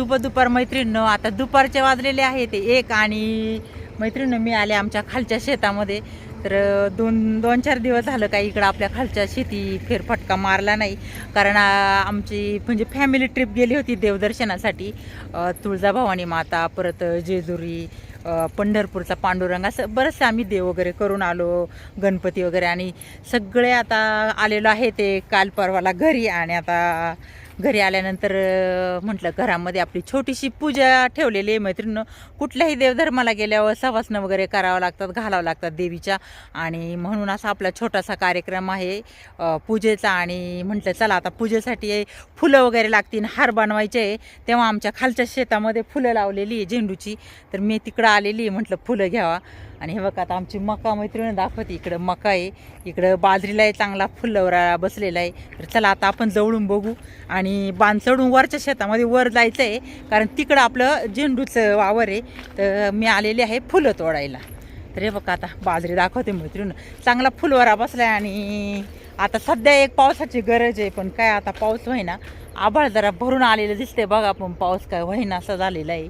शुभ दुपार मैत्रिणीनं. आता दुपारचे वाजलेले आहे ते एक आणि मैत्रिणीनं मी आले आमच्या खालच्या शेतामध्ये. तर दोन दोन चार दिवस झालं का इकडं आपल्या खालच्या शेती फेरफटका मारला नाही. कारण आमची म्हणजे फॅमिली ट्रिप गेली होती देवदर्शनासाठी. तुळजाभवानी माता परत जेजुरी पंढरपूरचा पांडुरंग असं बरंचसं आम्ही देव वगैरे करून आलो गणपती वगैरे. आणि सगळे आता आलेलो आहे ते काल परवाला घरी. आणि आता घरी आल्यानंतर म्हटलं घरामध्ये आपली छोटीशी पूजा ठेवलेली आहे. मैत्रिणीनं कुठल्याही देवधर्माला गेल्यावर सवासनं वगैरे करावं लागतात घालावं लागतात देवीच्या. आणि म्हणून असा आपला छोटासा कार्यक्रम आहे पूजेचा. आणि म्हटलं चला आता पूजेसाठी फुलं वगैरे लागतील हार बनवायचे आहे. तेव्हा आमच्या खालच्या शेतामध्ये फुलं लावलेली आहे झेंडूची. तर मी तिकडं आलेली आहे म्हटलं फुलं घ्यावा. आणि हे बघा आता आमची मका मैत्रिणी दाखवते इकडं मका आहे. इकडं बाजरीला आहे चांगला फुलवरा बसलेला आहे. तर चला आता आपण जवळून बघू. आणि बांध चढून वरच्या शेतामध्ये वर जायचं आहे कारण तिकडं आपलं झेंडूचं वावर आहे. तर मी आलेली आहे फुलं तोडायला. तर हे बघा आता बाजरी दाखवते मैत्रीण चांगला फुलवरा बसला आहे आणि आता सध्या एक पावसाची गरज आहे पण काय आता पाऊस होईना. आभाळ जरा भरून आलेलं दिसतंय बघा पण पाऊस काय होईना असं झालेला आहे.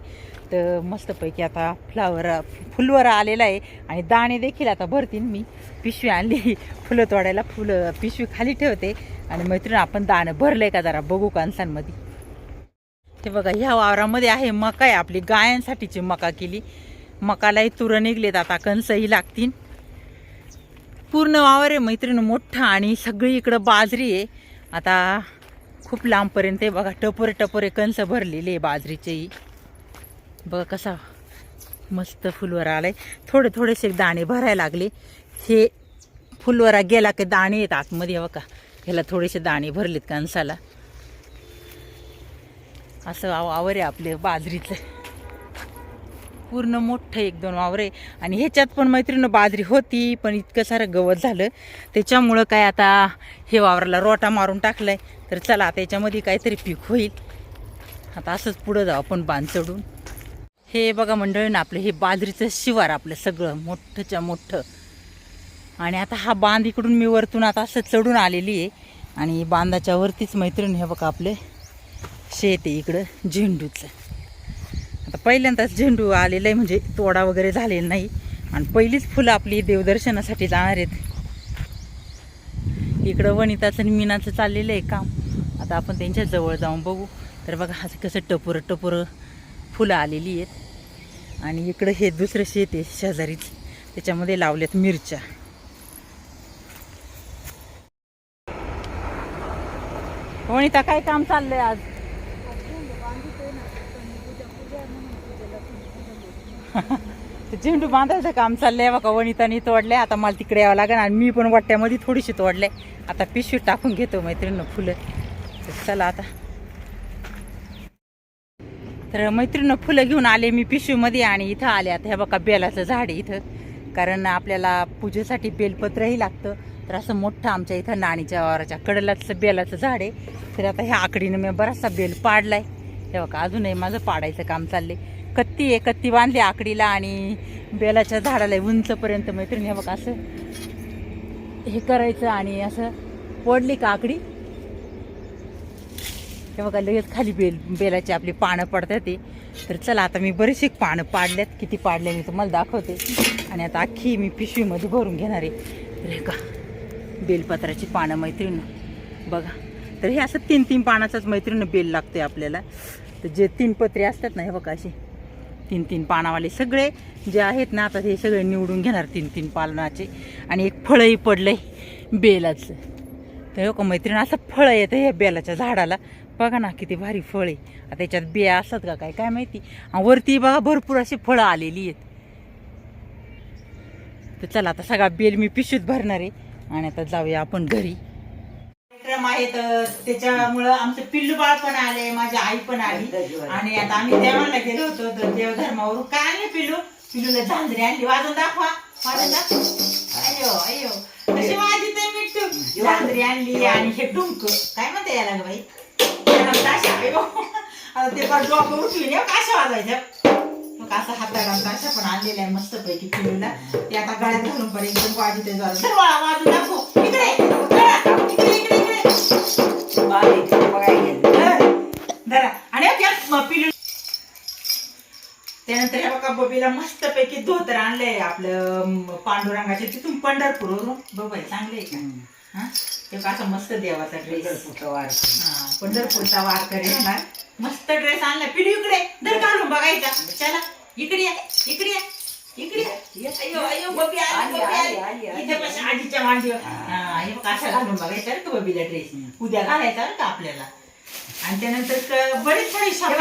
तर मस्तपैकी आता फ्लावर फुलवरा आलेला आहे. आणि दाणे देखील आता भरतीन मी. पिशवी आणली. फुलं तोडायला फुलं पिशवी खाली ठेवते. आणि मैत्रीण आपण दाणं भरलंय का जरा बघू कांसांमध्ये ते बघा ह्या वावरामध्ये आहे मका आहे. आपली गायांसाठीची मका केली. मकालाही तुरं निघलेत. आता कणसही लागतील पूर्ण वावर आहे मैत्रीण मोठा आणि सगळी इकडं बाजरी आहे. आता खूप लांबपर्यंत आहे बघा टपोरे टपोरे कणसं भरलेले आहे बाजरीचेही. बघा कसा मस्त फुलवरा आलाय. थोडे थोडेसे दाणे भरायला लागले. हे फुलवरा गेला की दाणे येत आतमध्ये हवं का ह्याला थोडेसे दाणे भरलेत कणसाला. असं वावर आहे आपले बाजरीचं. पूर्ण मोठं एक दोन वावर आहे. आणि ह्याच्यात पण मैत्रिणीनं बाजरी होती पण इतकं सारं गवत झालं. त्याच्यामुळं काय आता हे वावराला रोटा मारून टाकलाय. तर चला आता याच्यामध्ये काहीतरी पीक होईल. आता असंच पुढं जाऊ आपण बांध चढून. हे बघा मंडळीनं आपलं हे बाजरीचं शिवार आपलं सगळं मोठंच्या मोठं. आणि आता हा बांध इकडून मी वरतून आता असं चढून आलेली आहे. आणि बांधाच्या वरतीच मैत्रीण हे बघा आपले. शेत आहे इकडं झेंडूचं. आता पहिल्यांदाच झेंडू आलेलं आहे म्हणजे तोडा वगैरे झालेला नाही. आणि पहिलीच फुलं आपली देवदर्शनासाठी जाणार आहेत. इकडं वनिताचं आणि मीनाचं चाललेलं आहे काम. आता आपण त्यांच्या जवळ जाऊन बघू. तर बघा असं कसं टपोरं टपोरं फुलं आलेली आहेत. आणि इकडं हे दुसरं शेत आहे शेजारीच. त्याच्यामध्ये लावल्यात मिरच्या. वनिता काय काम चाललंय आज? झेंडू बांधायचं काम चाललंय बघा वनितानी तोडलंय. आता मला तिकडे यावं लागेल आणि मी पण वाट्यामध्ये थोडीशी तोडलंय. आता पिशवी टाकून घेतो मैत्रिणीनं फुलं. चला आता. तर मैत्रिणीनं फुलं घेऊन आले मी पिशवीमध्ये आणि इथं आले. आता हे बघा बेलाचं झाड आहे इथं. कारण आपल्याला पूजेसाठी बेलपत्रही लागतं. तर असं मोठं आमच्या इथं नाणीच्या वाराच्या कडलाचं बेलाचं झाड आहे. तर आता ह्या आकडीनं मी बराचसा बेल पाडलाय. हे बघा अजूनही माझं पाडायचं काम चालले कत्ती आहे कत्ती बांधली आकडीला आणि बेलाच्या झाडाला उंचपर्यंत मैत्रिणी. हे बघा असं हे करायचं आणि असं पडली का आकडी? हे बघा लगेच खाली बेल बेलाची आपली पानं पडतात ते. तर चला आता मी बरीचशी पानं पाडल्यात. किती पाडले मी तुम्हाला दाखवते. आणि आता अख्खी मी पिशवीमध्ये भरून घेणार आहे. रे हे का बेलपत्राची पानं मैत्रीण. बघा. तर हे असं तीन तीन पानाचाच मैत्रीण बेल लागते आपल्याला. तर जे तीन पत्रे असतात ना हे बघा असे तीन तीन पानावाले सगळे जे आहेत ना आता हे सगळे निवडून घेणार तीन तीन पानाचे. आणि एक फळही पडलंय बेलाचं. तर हो का मैत्रीण असं फळं येतं या बेलाच्या झाडाला. बघा ना किती भारी फळ आहे. आता त्याच्यात बिया असतात का काय? काय माहिती? आणि वरती बघा भरपूर अशी फळं आलेली आहेत. तर चला आता सगळा बेल मी पिशूत भरणार आहे. आणि आता जाऊया आपण घरी. कार्यक्रम आहेत त्याच्यामुळं आमचं पिल्लू बाळ पण आले माझी आई पण आली. आणि आता आम्ही देवाला गेलो होतो तर देवधर्मावरून. काय आणले पिल्लू? पिल्लूला झांजरी आणली. वाजून दाखवा. वाजून दाखवा. अयो अयो. कशी वाजत आहे मिठ्ठू झांजरी आणली आणि हे डुंक काय म्हणते याला बाई? त्याला ताशा आहे बघ. आता ते पण डोकं उठली ना काशा वाजायच्या मग असं हाताला ताशा पण आहे मस्त पैकी ते आता गळ्यात घालून पण एकदम जरा चल बाळा वाजून दाखव. इकडे इकडे इकडे इकडे धरा आणि त्या पिल्लू त्यानंतर हे बघा बबीला मस्तपैकी धोतर आणलंय आपलं पांडुरंगाचे तिथून पंढरपूरवरून. बघाय चांगले आहे का? ते बघा असं मस्त देवाचा ड्रेस हा पंढरपूरचा वारकरी येणार मस्त ड्रेस आणलाय पिढी इकडे धर काढून बघायचा. चला इकडे या इकडे या इकडे या. अय्यो अय्यो बबी आली बबी आली. इथे बस आजीच्या मांडीवर. हा. हे बघ असं घालून बघायचं बरं का बबीला ड्रेस उद्या घालायचा का आपल्याला. आणि त्यानंतर क- बरेच सारे.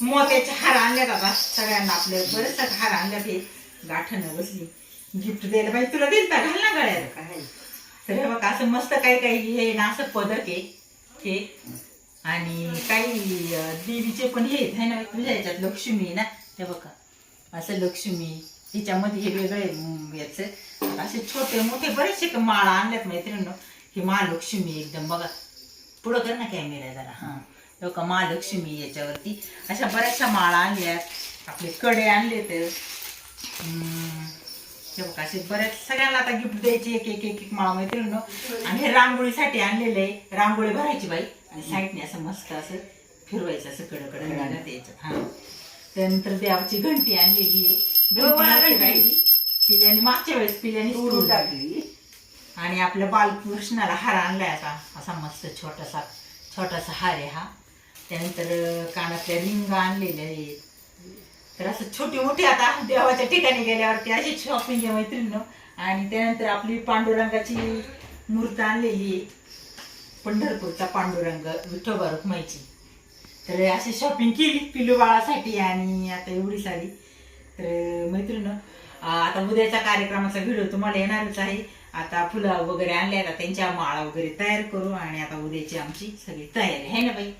मोत्याचे हार आणले बाबा सगळ्यांना आपले. बरेच हार आणल्यात हे गाठणं बसली. गिफ्ट द्यायला पाहिजे. तुला दिल घाल ना गळ्यात. तर हे बघा असं मस्त काही काही हे ना असं पदक आहे हे. आणि काही देवीचे पण हे आहेत, ना तुझ्या ह्याच्यात लक्ष्मी आहे ना हे बघा. असं लक्ष्मी हिच्यामध्ये हे वेगळे याचं. असे छोटे मोठे बरेचसे माळा आणल्यात मैत्रिणी ही महालक्ष्मी एकदम बघा. पुढं कर ना कॅमेरा जरा. हां. हे बघा महालक्ष्मी याच्यावरती. अशा बऱ्याचशा माळा आणल्यात. आपले कडे आणले तर हे बघा असे बऱ्याच सगळ्यांना आता गिफ्ट द्यायची एक एक एक एक माळा मैत्रिणी आणि हे रांगोळीसाठी आणलेलं आहे. रांगोळी भरायची बाई. आणि साईडने असं मस्त असं फिरवायचं असं कडं कडं घालण्यात यायचं हा. त्यानंतर देवाची घंटी आणलेली आहे. पिल्याने मागच्या वेळेस पिल्याने तोडून टाकली. आणि आपल्या बालकृष्णाला हार आणलाय आता. असा मस्त छोटासा छोटासा हार आहे हा. त्यानंतर कानातल्या रिंग आणलेल्या आहेत. तर असं छोटी मोठी आता देवाच्या ठिकाणी गेल्यावरती अशी शॉपिंग आहे मैत्रिणी आणि त्यानंतर आपली पांडुरंगाची मूर्त आणलेली आहे. पंढरपूरचा पांडुरंग विठोबा रुक्माईची तर अशी शॉपिंग केली पिलू बाळासाठी आणि आता एवढी सारी. तर मैत्रिणी आता उद्याच्या कार्यक्रमाचा व्हिडिओ तुम्हाला येणारच आहे. आता फुलं वगैरे आणले आता त्यांच्या माळा वगैरे तयार करू आणि आता उद्याची आमची सगळी तयारी. आहे ना बाई?